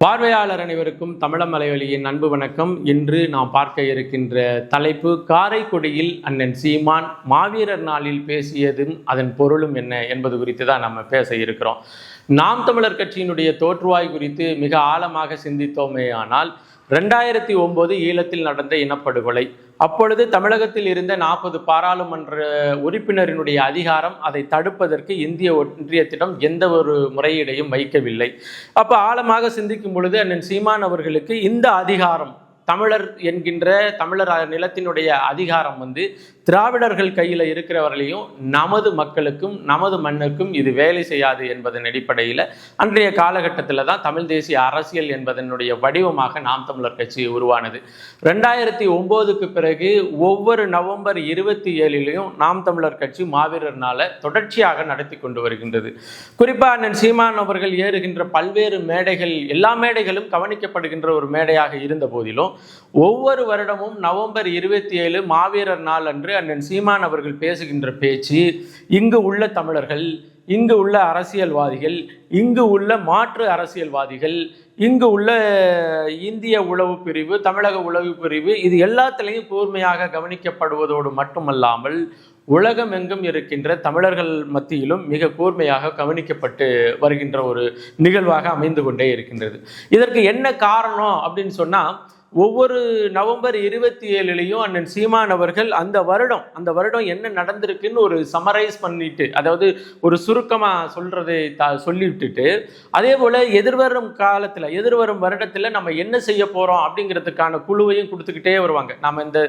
பார்வையாளர் அனைவருக்கும் தமிழம் மலைவழியின் அன்பு வணக்கம். இன்று நாம் பார்க்க இருக்கின்ற தலைப்பு காரைக்குடியில் அண்ணன் சீமான் மாவீரர் நாளில் பேசியதும் அதன் பொருளும் என்ன என்பது குறித்து தான் நம்ம பேச இருக்கிறோம். நாம் தமிழர் கட்சியினுடைய தோற்றுவாய் குறித்து மிக ஆழமாக சிந்தித்தோமே ஆனால் ரெண்டாயிரத்தி ஒன்பது ஈழத்தில் நடந்த இனப்படுகொலை அப்பொழுது தமிழகத்தில் இருந்த நாற்பது பாராளுமன்ற உறுப்பினரினுடைய அதிகாரம் அதை தடுப்பதற்கு இந்திய ஒன்றியத்திடம் எந்த ஒரு முறையீடையும் வைக்கவில்லை. அப்போ ஆழமாக சிந்திக்கும் பொழுது அண்ணன் சீமான் அவர்களுக்கு இந்த அதிகாரம் தமிழர் என்கின்ற தமிழர் நிலத்தினுடைய அதிகாரம் வந்து திராவிடர்கள் கையில் இருக்கிறவர்களையும் நமது மக்களுக்கும் நமது மண்ணுக்கும் இது வேலை செய்யாது என்பதன் அடிப்படையில் அன்றைய காலகட்டத்தில் தான் தமிழ் தேசிய அரசியல் என்பதனுடைய வடிவமாக நாம் தமிழர் கட்சி உருவானது. ரெண்டாயிரத்தி ஒம்போதுக்கு பிறகு ஒவ்வொரு நவம்பர் இருபத்தி ஏழிலையும் நாம் தமிழர் கட்சி மாவீரர் நாளை தொடர்ச்சியாக நடத்தி கொண்டு வருகின்றது. குறிப்பாக அண்ணன் சீமான் அவர்கள் ஏறுகின்ற பல்வேறு மேடைகள் எல்லா மேடைகளும் கவனிக்கப்படுகின்ற ஒரு மேடையாக இருந்த போதிலும் ஒவ்வொரு வருடமும் நவம்பர் இருபத்தி ஏழு மாவீரர் நாள் அன்று அண்ணன் சீமான் அவர்கள் பேசுகின்ற பேச்சு இங்கு உள்ள தமிழர்கள் இங்கு உள்ள அரசியல்வாதிகள் இங்கு உள்ள மாற்று அரசியல்வாதிகள் இங்கு உள்ள இந்திய உளவு பிரிவு தமிழக உளவு பிரிவு இது எல்லாத்திலையும் கூர்மையாக கவனிக்கப்படுவதோடு மட்டுமல்லாமல் உலகம் எங்கும் இருக்கின்ற தமிழர்கள் மத்தியிலும் மிக கூர்மையாக கவனிக்கப்பட்டு வருகின்ற ஒரு நிகழ்வாக அமைந்து கொண்டே இருக்கின்றது. இதற்கு என்ன காரணம் அப்படின்னு சொன்னால் ஒவ்வொரு நவம்பர் இருபத்தி ஏழுலையும் அண்ணன் சீமான் அவர்கள் அந்த வருடம் அந்த வருடம் என்ன நடந்திருக்குன்னு ஒரு சமரைஸ் பண்ணிட்டு அதாவது ஒரு சுருக்கமாக சொல்றதை த சொல்லி விட்டுட்டு அதே போல் எதிர்வரும் காலத்தில் எதிர்வரும் வருடத்தில் நம்ம என்ன செய்ய போகிறோம் அப்படிங்கிறதுக்கான குழுவையும் கொடுத்துக்கிட்டே வருவாங்க. நம்ம இந்த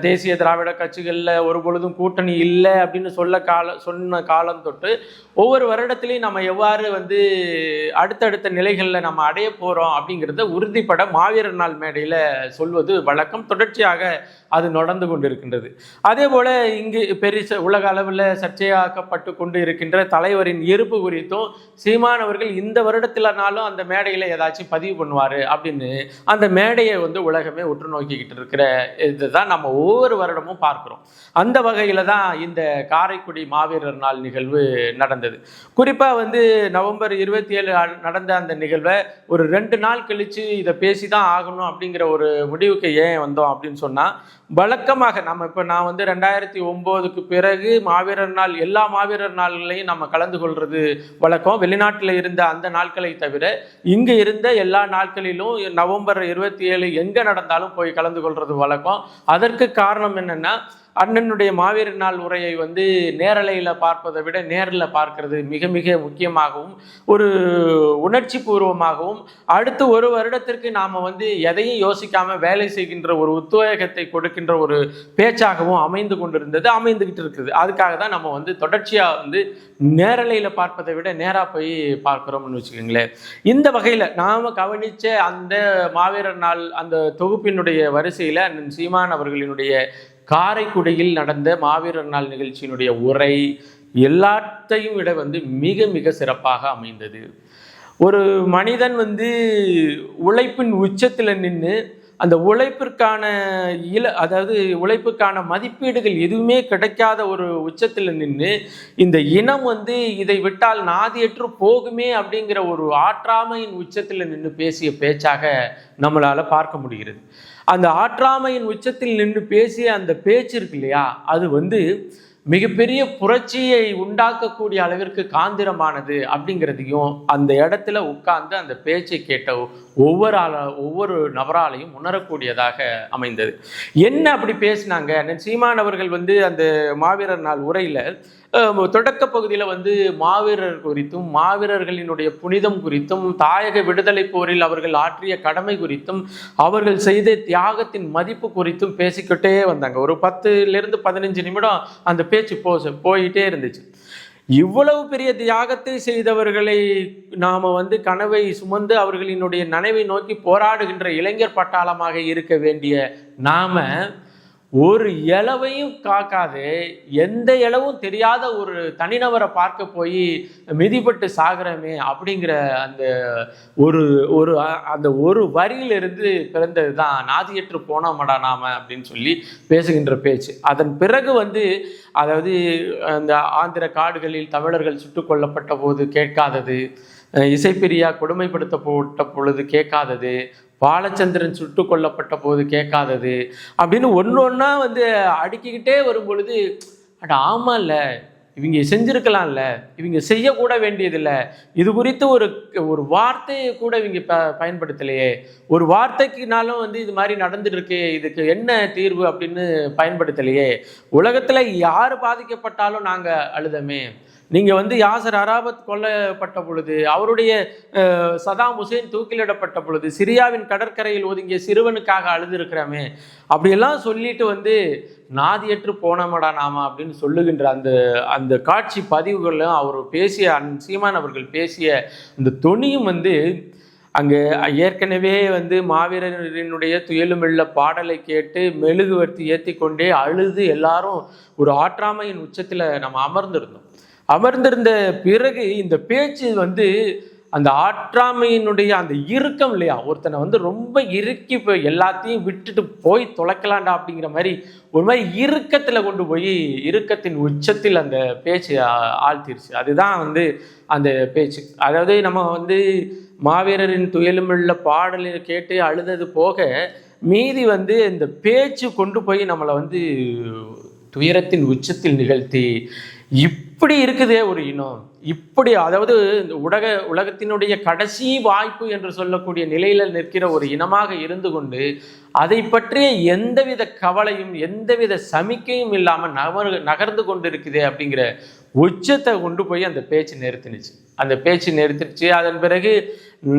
தேசிய திராவிட கட்சிகளில் ஒரு பொழுதும் கூட்டணி இல்லை அப்படின்னு சொல்ல கால சொன்ன காலம் தொட்டு ஒவ்வொரு வருடத்துலையும் நம்ம எவ்வாறு வந்து அடுத்தடுத்த நிலைகளில் நம்ம அடைய போகிறோம் அப்படிங்கிறத உறுதிப்பட மாவீரர் நாள் மேடையில் சொல்வது வழக்கம். தொடர்ச்சியாக அது நடந்து கொண்டிருக்கின்றது. அதே போல இங்கு பெரிய உலக அளவில் சர்ச்சையாக்கப்பட்டு கொண்டு இருக்கின்ற தலைவரின் இருப்பு குறித்தும் சீமான் அவர்கள் இந்த வருடத்திலனாலும் அந்த மேடையில் ஏதாச்சும் பதிவு பண்ணுவார் அப்படின்னு அந்த மேடையை வந்து உலகமே உற்று நோக்கிக்கிட்டு இருக்கிற இதுதான் நம்ம ஒவ்வொரு வருடமும் பார்க்கிறோம். அந்த வகையில் தான் இந்த காரைக்குடி மாவீரர் நாள் நிகழ்வு நடந்தது. குறிப்பாக வந்து நவம்பர் இருபத்தி ஏழு நடந்த அந்த நிகழ்வை ஒரு ரெண்டு நாள் கழித்து இதை பேசி தான் ஆகணும் அப்படிங்கிற ஒரு முடிவுக்கு ஏன் வந்தோம் அப்படின்னு சொன்னால் வழக்கமாக நம்ம இப்போ நான் வந்து ரெண்டாயிரத்தி ஒம்போதுக்கு பிறகு மாவீரர் நாள் எல்லா மாவீரர் நாள்களையும் நம்ம கலந்து கொள்வது வழக்கம். வெளிநாட்டில் இருந்த அந்த நாட்களை தவிர இங்கே இருந்த எல்லா நாட்களிலும் நவம்பர் இருபத்தி ஏழு எங்கே நடந்தாலும் போய் கலந்து கொள்வது வழக்கம். அதற்கு காரணம் என்னென்னா அண்ணனுடைய மாவீரர் நாள் உரையை வந்து நேரலையில் பார்ப்பதை விட நேரில் பார்க்கறது மிக மிக முக்கியமாகவும் ஒரு உணர்ச்சி பூர்வமாகவும் அடுத்து ஒரு வருடத்திற்கு நாம் வந்து எதையும் யோசிக்காமல் வேலை செய்கின்ற ஒரு உத்வேகத்தை கொடுக்கின்ற ஒரு பேச்சாகவும் அமைந்து கொண்டிருந்தது அமைந்துக்கிட்டு இருக்குது. அதுக்காக தான் நம்ம வந்து தொடர்ச்சியாக வந்து நேரலையில் பார்ப்பதை விட நேராக போய் பார்க்குறோம்னு வச்சுக்கோங்களேன். இந்த வகையில் நாம் கவனித்த அந்த மாவீரர் நாள் அந்த தொகுப்பினுடைய வரிசையில் அண்ணன் சீமான் அவர்களினுடைய காரைக்குடியில் நடந்த மாவீரர் நாள் நிகழ்ச்சியினுடைய உரை எல்லாத்தையும் விட வந்து மிக மிக சிறப்பாக அமைந்தது. ஒரு மனிதன் வந்து உழைப்பின் உச்சத்தில் நின்று அந்த உழைப்பிற்கான இல அதாவது உழைப்புக்கான மதிப்பீடுகள் எதுவுமே கிடைக்காத ஒரு உச்சத்தில் நின்று இந்த இனம் வந்து இதை விட்டால் நாதியற்று போகுமே அப்படிங்கிற ஒரு ஆற்றாமையின் உச்சத்தில் நின்று பேசிய பேச்சாக நம்மளால் பார்க்க முடிகிறது. அந்த ஆற்றாமையின் உச்சத்தில் நின்று பேசிய அந்த பேச்சு இருக்கு இல்லையா? அது வந்து மிகப்பெரிய புரட்சியை உண்டாக்கக்கூடிய அளவிற்கு காந்திரமானது அப்படிங்கிறதையும் அந்த இடத்துல உட்கார்ந்து அந்த பேச்சை கேட்ட ஒவ்வொரு ஆள ஒவ்வொரு நபராலையும் உணரக்கூடியதாக அமைந்தது. என்ன அப்படி பேசினாங்க? அண்ணன் சீமான் அவர்கள் வந்து அந்த மாவீரர் நாள் உரையில் தொடக்க பகுதியில் வந்து மாவீரர் குறித்தும் மாவீரர்களினுடைய புனிதம் குறித்தும் தாயக விடுதலை போரில் அவர்கள் ஆற்றிய கடமை குறித்தும் அவர்கள் செய்த தியாகத்தின் மதிப்பு குறித்தும் பேசிக்கிட்டே வந்தாங்க. ஒரு பத்துலேருந்து பதினஞ்சு நிமிடம் அந்த பேச்சு போ போயிட்டே இருந்துச்சு. இவ்வளவு பெரிய தியாகத்தை செய்தவர்களை நாம் வந்து கனவை சுமந்து அவர்களினுடைய நனவை நோக்கி போராடுகின்ற இளைஞர் பட்டாளமாக இருக்க வேண்டிய நாம் ஒரு இலவையும் காக்காது எந்த இளவும் தெரியாத ஒரு தனிநபரை பார்க்க போய் மிதிப்பட்டு சாகிறமே அப்படிங்கிற அந்த ஒரு ஒரு அந்த ஒரு வரியிலிருந்து பிறந்தது தான் நாதியற்று போனோமடா நாம அப்படின்னு சொல்லி பேசுகின்ற பேச்சு. அதன் பிறகு வந்து அதாவது அந்த ஆந்திர காடுகளில் தமிழர்கள் சுட்டுக் கொல்லப்பட்ட போது கேட்காதது இசைப்பிரியா கொடுமைப்படுத்தப்பட்ட பொழுது கேட்காதது பாலச்சந்திரன் சுட்டு கொல்லப்பட்ட போது கேட்காதது அப்படின்னு ஒன்று ஒன்றா வந்து அடுக்கிக்கிட்டே வரும் பொழுது அட இல்லை இவங்க செஞ்சிருக்கலாம்ல இவங்க செய்யக்கூட வேண்டியதில்லை இது குறித்து ஒரு ஒரு வார்த்தையை கூட இவங்க ப பயன்படுத்தலையே. ஒரு வார்த்தைக்குனாலும் வந்து இது மாதிரி நடந்துட்டுருக்கு இதுக்கு என்ன தீர்வு அப்படின்னு பயன்படுத்தலையே. உலகத்தில் யார் பாதிக்கப்பட்டாலும் நாங்கள் அழுதமே. நீங்கள் வந்து யாசர் அராபத் கொல்லப்பட்ட பொழுது அவருடைய சதாம் ஹுசேன் தூக்கிலிடப்பட்ட பொழுது சிரியாவின் கடற்கரையில் ஒதுங்கிய சிறுவனுக்காக அழுதுருக்கிறோமே அப்படியெல்லாம் சொல்லிட்டு வந்து நாதியற்று போனமடா நாம அப்படின்னு சொல்லுகின்ற அந்த அந்த காட்சி பதிவுகளும் அவர் பேசிய அன் சீமான் அவர்கள் பேசிய அந்த தொனியும் வந்து அங்கே ஏற்கனவே வந்து மாவீரனுடைய துயலுமெல்ல பாடலை கேட்டு மெழுகுவர்த்தி ஏற்றி கொண்டே அழுது எல்லாரும் ஒரு ஆற்றாமையின் உச்சத்தில் நம்ம அமர்ந்திருந்தோம். அமர்ந்திருந்த பிறகு இந்த பேச்சு வந்து அந்த ஆற்றாமையினுடைய அந்த இறுக்கம் இல்லையா? ஒருத்தனை வந்து ரொம்ப இறுக்கி போய் எல்லாத்தையும் விட்டுட்டு போய் தொலைக்கலாண்டா அப்படிங்கிற மாதிரி ஒரு மாதிரி இறுக்கத்தில் கொண்டு போய் இறுக்கத்தின் உச்சத்தில் அந்த பேச்சு ஆழ்த்திருச்சு. அதுதான் வந்து அந்த பேச்சு. அதாவது நம்ம வந்து மாவீரரின் துயலுமுள்ள பாடலில் கேட்டு அழுதது போக மீதி வந்து இந்த பேச்சு கொண்டு போய் நம்மளை வந்து துயரத்தின் உச்சத்தில் நிகழ்த்தி இப் இப்படி இருக்குதே ஒரு இனம். இப்படி அதாவது இந்த உலக உலகத்தினுடைய கடைசி வாய்ப்பு என்று சொல்லக்கூடிய நிலையில நிற்கிற ஒரு இனமாக இருந்து கொண்டு அதை பற்றிய எந்தவித கவலையும் எந்தவித சமிக்கையும் இல்லாமல் நகர் நகர்ந்து கொண்டு இருக்குதே அப்படிங்கிற உச்சத்தை கொண்டு போய் அந்த பேச்சு நிறுத்தினுச்சு. அந்த பேச்சு நிறுத்திடுச்சு அதன் பிறகு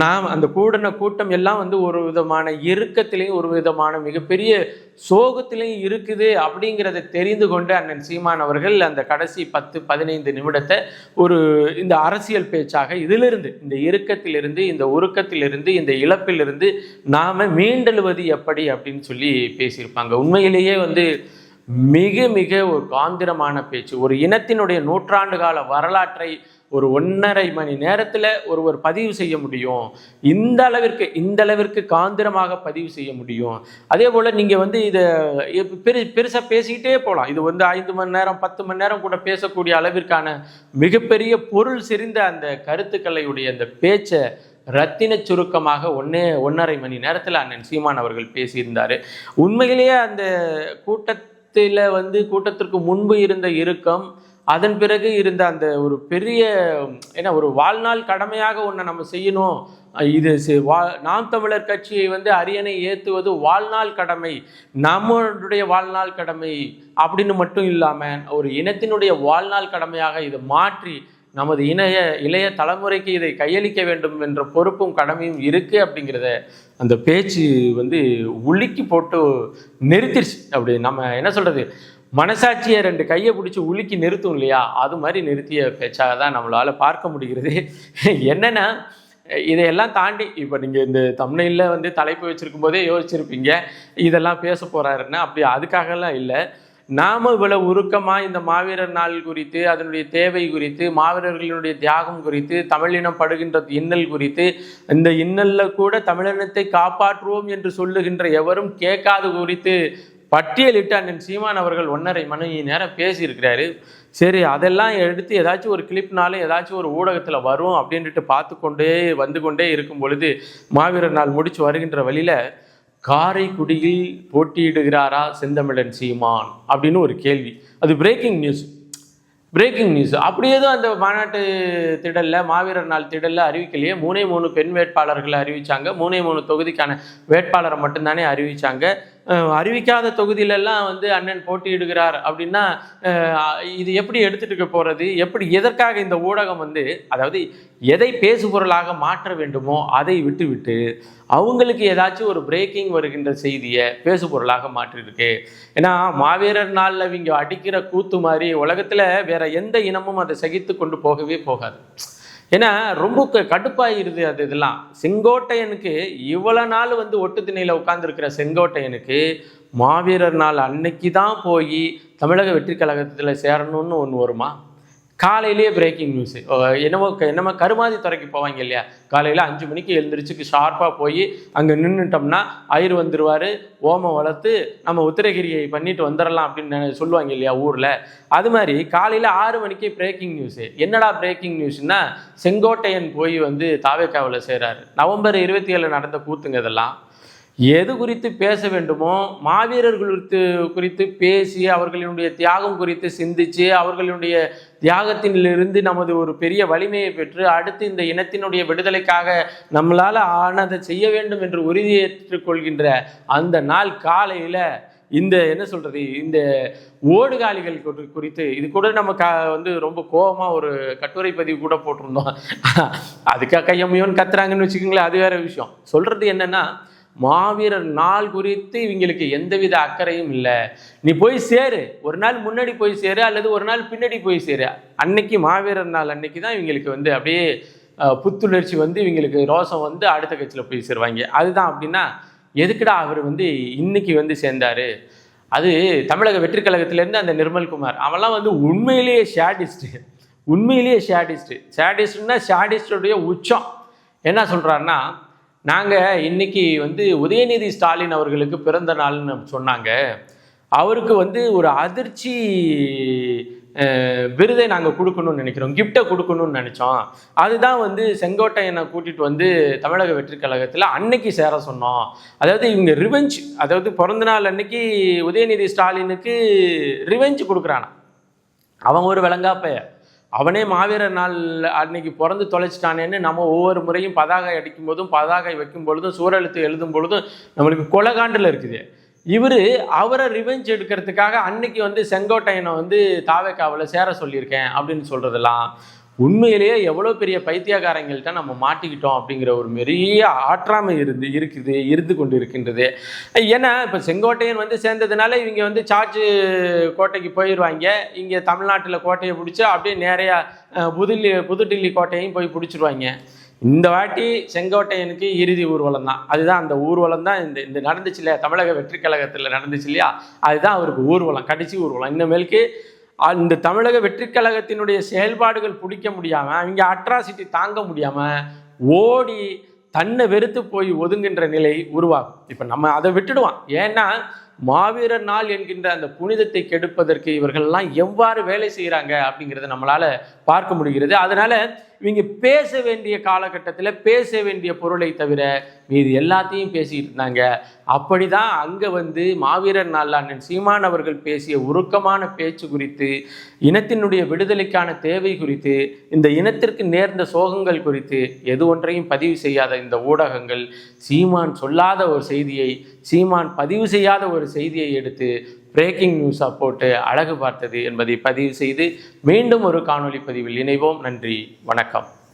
நாம் அந்த கூடின கூட்டம் எல்லாம் வந்து ஒரு விதமான இறுக்கத்திலையும் ஒரு விதமான மிகப்பெரிய சோகத்திலையும் இருக்குது அப்படிங்கிறத தெரிந்து கொண்டு அண்ணன் சீமான் அவர்கள் அந்த கடைசி பத்து பதினைந்து நிமிடத்தை ஒரு இந்த அரசியல் பேச்சாக இதிலிருந்து இந்த இறுக்கத்திலிருந்து இந்த உருக்கத்திலிருந்து இந்த இழப்பிலிருந்து நாம மீண்டெழுவது எப்படி அப்படின்னு சொல்லி பேசியிருப்பாங்க. உண்மையிலேயே வந்து மிக மிக ஒரு காந்திரமான பேச்சு ஒரு இனத்தினுடைய நூற்றாண்டு கால வரலாற்றை ஒரு ஒன்றரை மணி நேரத்தில் ஒருவர் பதிவு செய்ய முடியும். இந்த அளவிற்கு இந்த அளவிற்கு காந்திரமாக பதிவு செய்ய முடியும். அதே போல் நீங்கள் வந்து இதை பெரு பெருசாக பேசிக்கிட்டே போகலாம் இது வந்து ஐந்து மணி நேரம் பத்து மணி நேரம் கூட பேசக்கூடிய அளவிற்கான மிகப்பெரிய பொருள் செறிந்த அந்த கருத்துக்களையுடைய அந்த பேச்சை ரத்தின சுருக்கமாக ஒன்னே ஒன்றரை மணி நேரத்தில் அண்ணன் சீமான் அவர்கள் பேசியிருந்தார். உண்மையிலேயே அந்த கூட்ட கூட்டத்தில் வந்து கூட்டத்திற்கு முன்பு இருந்த இறுக்கம் அதன் பிறகு இருந்த அந்த ஒரு பெரிய என்ன ஒரு வாழ்நாள் கடமையாக ஒன்றை நம்ம செய்யணும். இது வா நாம் தமிழர் கட்சியை வந்து அரியணை ஏற்றுவது வாழ்நாள் கடமை நம்மளுடைய வாழ்நாள் கடமை அப்படின்னு மட்டும் இல்லாமல் ஒரு இனத்தினுடைய வாழ்நாள் கடமையாக இதை மாற்றி நமது இணைய இளைய தலைமுறைக்கு இதை கையளிக்க வேண்டும் என்ற பொறுப்பும் கடமையும் இருக்குது அப்படிங்கிறத அந்த பேச்சு வந்து உலுக்கி போட்டு நிறுத்திடுச்சு அப்படி நம்ம என்ன சொல்கிறது மனசாட்சியை ரெண்டு கையை பிடிச்சி உலுக்கி நிறுத்தும் இல்லையா? அது மாதிரி நிறுத்திய பேச்சாக தான் நம்மளால் பார்க்க முடிகிறது. என்னென்னா இதையெல்லாம் தாண்டி இப்போ நீங்கள் இந்த தமிழில் வந்து தலைப்பு வச்சிருக்கும் போதே யோசிச்சிருப்பீங்க. இதெல்லாம் பேச போகிறாருன்னா அப்படி அதுக்காகலாம் இல்லை. நாம இவ்வளவு உருக்கமாக இந்த மாவீரர் நாள் குறித்து அதனுடைய தேவை குறித்து மாவீரர்களுடைய தியாகம் குறித்து தமிழினம் படுகின்ற இன்னல் குறித்து இந்த இன்னலில் கூட தமிழினத்தை காப்பாற்றுவோம் என்று சொல்லுகின்ற எவரும் கேட்காது குறித்து பட்டியலிட்டு அண்ணன் சீமான் அவர்கள் ஒன்றரை மணி நேரம் பேசியிருக்கிறாரு. சரி அதெல்லாம் எடுத்து ஏதாச்சும் ஒரு கிளிப்னாலும் ஏதாச்சும் ஒரு ஊடகத்தில் வரும் அப்படின்ட்டு பார்த்து கொண்டே வந்து கொண்டே இருக்கும் பொழுது மாவீரர் நாள் முடிச்சு வருகின்ற வழியில் காரைக்குடியில் போட்டியிடுகிறாரா செந்தமிழன் சீமான் அப்படின்னு ஒரு கேள்வி. அது பிரேக்கிங் நியூஸ் பிரேக்கிங் நியூஸ் அப்படியே எதுவும் அந்த மாநாட்டு திடலில் மாவீரர் நாள் திடலில் அறிவிக்கலையே. மூணே மூணு பெண் வேட்பாளர்களை அறிவித்தாங்க மூணே மூணு தொகுதிக்கான வேட்பாளரை மட்டும்தானே அறிவிச்சாங்க. அறிவிக்காத தொகுதியிலெல்லாம் வந்து அண்ணன் போட்டியிடுகிறார் அப்படின்னா இது எப்படி எடுத்துட்டு போகிறது எப்படி எதற்காக இந்த ஊடகம் வந்து அதாவது எதை பேசுபொருளாக மாற்ற வேண்டுமோ அதை விட்டுவிட்டு அவங்களுக்கு ஏதாச்சும் ஒரு பிரேக்கிங் வருகின்ற செய்தியை பேசுபொருளாக மாற்றிருக்கு ஏன்னா மாவீரர் நாளில் இவங்க அடிக்கிற கூத்து மாதிரி உலகத்தில் வேற எந்த இனமும் அதை சகித்து கொண்டு போகவே போகாது. ஏன்னா ரொம்ப க- கடுப்பாயிருது அது இதெல்லாம். செங்கோட்டையனுக்கு இவ்வளோ நாள் வந்து ஒட்டு திணையில் உட்காந்துருக்கிற செங்கோட்டையனுக்கு மாவீரர் நாள் அன்னைக்கு தான் போய் தமிழக வெற்றி கழகத்தில் சேரணும்னு ஒன்று வருமா? காலையிலேயே பிரேக்கிங் நியூஸ் என்னமோ என்னமோ கருமாதி துறைக்கு போவாங்க இல்லையா? காலையில் அஞ்சு மணிக்கு எழுந்திரிச்சுக்கு ஷார்ப்பாக போய் அங்கே நின்றுட்டோம்னா ஐயர் வந்துடுவார் ஓமம் வளர்த்து நம்ம உத்திரகிரியை பண்ணிட்டு வந்துடலாம் அப்படின்னு சொல்லுவாங்க இல்லையா ஊரில்? அது மாதிரி காலையில் ஆறு மணிக்கு பிரேக்கிங் நியூஸு என்னடா பிரேக்கிங் நியூஸ்னா செங்கோட்டையன் போய் வந்து தாவேக்காவில் செய்கிறாரு நவம்பர் இருபத்தி ஏழு நடந்த கூத்துங்க இதெல்லாம். எது குறித்து பேச வேண்டுமோ மாவீரர்கள் குறித்து குறித்து பேசி அவர்களினுடைய தியாகம் குறித்து சிந்தித்து அவர்களுடைய தியாகத்திலிருந்து நமது ஒரு பெரிய வலிமையை பெற்று அடுத்து இந்த இனத்தினுடைய விடுதலைக்காக நம்மளால் ஆனதை செய்ய வேண்டும் என்று உறுதியேற்றுக் கொள்கின்ற அந்த நாள் காலையில் இந்த என்ன சொல்றது இந்த ஓடுகாலிகள் குறித்து இது கூட நம்ம க வந்து ரொம்ப கோபமா ஒரு கட்டுரை பதிவு கூட போட்டிருந்தோம். அதுக்காக கையம்மையோன்னு கத்துறாங்கன்னு வச்சுக்கோங்களேன் அது வேற விஷயம். சொல்றது என்னன்னா மாவீரர் நாள் குறித்து இவங்களுக்கு எந்தவித அக்கறையும் இல்லை. நீ போய் சேரு. ஒரு நாள் முன்னாடி போய் சேரு அல்லது ஒரு நாள் பின்னாடி போய் சேரு. அன்னைக்கு மாவீரர் நாள் அன்னைக்கு தான் இவங்களுக்கு வந்து அப்படியே புத்துணர்ச்சி வந்து இவங்களுக்கு ரோசம் வந்து அடுத்த கட்சியில் போய் சேருவாங்க. அதுதான் அப்படின்னா எதுக்குடா அவர் வந்து இன்னைக்கு வந்து சேர்ந்தார்? அது தமிழக வெற்றி கழகத்திலேருந்து அந்த நிர்மல்குமார். அவெல்லாம் வந்து உண்மையிலேயே ஷேடிஸ்ட்டு உண்மையிலேயே ஷேடிஸ்ட்டு ஷேடிஸ்ட்னா ஷேடிஸ்டுடைய உச்சம். என்ன சொல்கிறாருன்னா நாங்கள் இன்னைக்கு வந்து உதயநிதி ஸ்டாலின் அவர்களுக்கு பிறந்த நாள்னு சொன்னாங்க. அவருக்கு வந்து ஒரு அதிர்ச்சி விருதை நாங்கள் கொடுக்கணும்னு நினைக்கிறோம். கிஃப்டை கொடுக்கணும்னு நினச்சோம். அதுதான் வந்து செங்கோட்டையனை கூட்டிகிட்டு வந்து தமிழக வெற்றி கழகத்தில் அன்னைக்கு சேர சொன்னோம். அதாவது இவங்க ரிவெஞ்ச் அதாவது பிறந்த நாள் அன்னைக்கு உதயநிதி ஸ்டாலினுக்கு ரிவெஞ்ச் கொடுக்குறானா? அவன் ஒரு விளங்காப்பைய அவனே மாவீரர் நாள் அன்னைக்கு பிறந்து தொலைச்சிட்டானேன்னு நம்ம ஒவ்வொரு முறையும் பதாகை அடிக்கும் போதும் பதாகை வைக்கும் பொழுதும் சூழெழுத்து எழுதும் பொழுதும் நம்மளுக்கு கொலகாண்டில் இருக்குது. இவர் அவரை ரிவெஞ்ச் எடுக்கிறதுக்காக அன்னைக்கு வந்து செங்கோட்டையனை வந்து தாவேக்காவில் சேர சொல்லியிருக்கேன் அப்படின்னு சொல்கிறதெல்லாம் உண்மையிலேயே எவ்வளோ பெரிய பைத்தியக்காரங்கள்ட்ட நம்ம மாட்டிக்கிட்டோம் அப்படிங்கிற ஒரு பெரிய ஆற்றாமை இருந்து இருக்குது இருந்து கொண்டு இருக்கின்றது ஏன்னா இப்போ செங்கோட்டையன் வந்து சேர்ந்ததுனால இவங்க வந்து சார்ஜ் கோட்டைக்கு போயிடுவாங்க இங்கே தமிழ்நாட்டில் கோட்டையை பிடிச்சி அப்படியே நேரையா புதுடில்லி புதுடில்லி கோட்டையும் போய் பிடிச்சிருவாங்க. இந்த வாட்டி செங்கோட்டையனுக்கு இறுதி ஊர்வலம் தான். அதுதான் அந்த ஊர்வலம் தான் இந்த இந்த நடந்துச்சு இல்லையா? தமிழக வெற்றி கழகத்தில் நடந்துச்சு இல்லையா? அதுதான் அவருக்கு ஊர்வலம் கடைசி ஊர்வலம். இனிமேலுக்கு அந்த தமிழக வெற்றி கழகத்தினுடைய செயல்பாடுகள் பிடிக்க முடியாமல் அவங்க அட்ராசிட்டி தாங்க முடியாமல் ஓடி தன்னை வெறுத்து போய் ஒதுங்குகின்ற நிலை உருவாகும். இப்போ நம்ம அதை விட்டுடுவான் ஏன்னா மாவீரர் நாள் என்கின்ற அந்த புனிதத்தை கெடுப்பதற்கு இவர்கள்லாம் எவ்வாறு வேலை செய்கிறாங்க அப்படிங்கிறத நம்மளால் பார்க்க முடிகிறது. அதனால இவங்க பேச வேண்டிய காலகட்டத்தில் பேச வேண்டிய பொருளை தவிர மீது எல்லாத்தையும் பேசிட்டு இருந்தாங்க. அப்படிதான் அங்கே வந்து மாவீரர் நாள் அண்ணன் சீமான் அவர்கள் பேசிய உருக்கமான பேச்சு குறித்து இனத்தினுடைய விடுதலைக்கான தேவை குறித்து இந்த இனத்திற்கு நேர்ந்த சோகங்கள் குறித்து எது ஒன்றையும் பதிவு செய்யாத இந்த ஊடகங்கள் சீமான் சொல்லாத ஒரு செய்தியை சீமான் பதிவு செய்யாத ஒரு செய்தியை எடுத்து பிரேக்கிங் நியூஸாக போட்டு அழகு பார்த்தது என்பதை பதிவு செய்து மீண்டும் ஒரு காணொலி பதிவில் இணைவோம். நன்றி. வணக்கம்.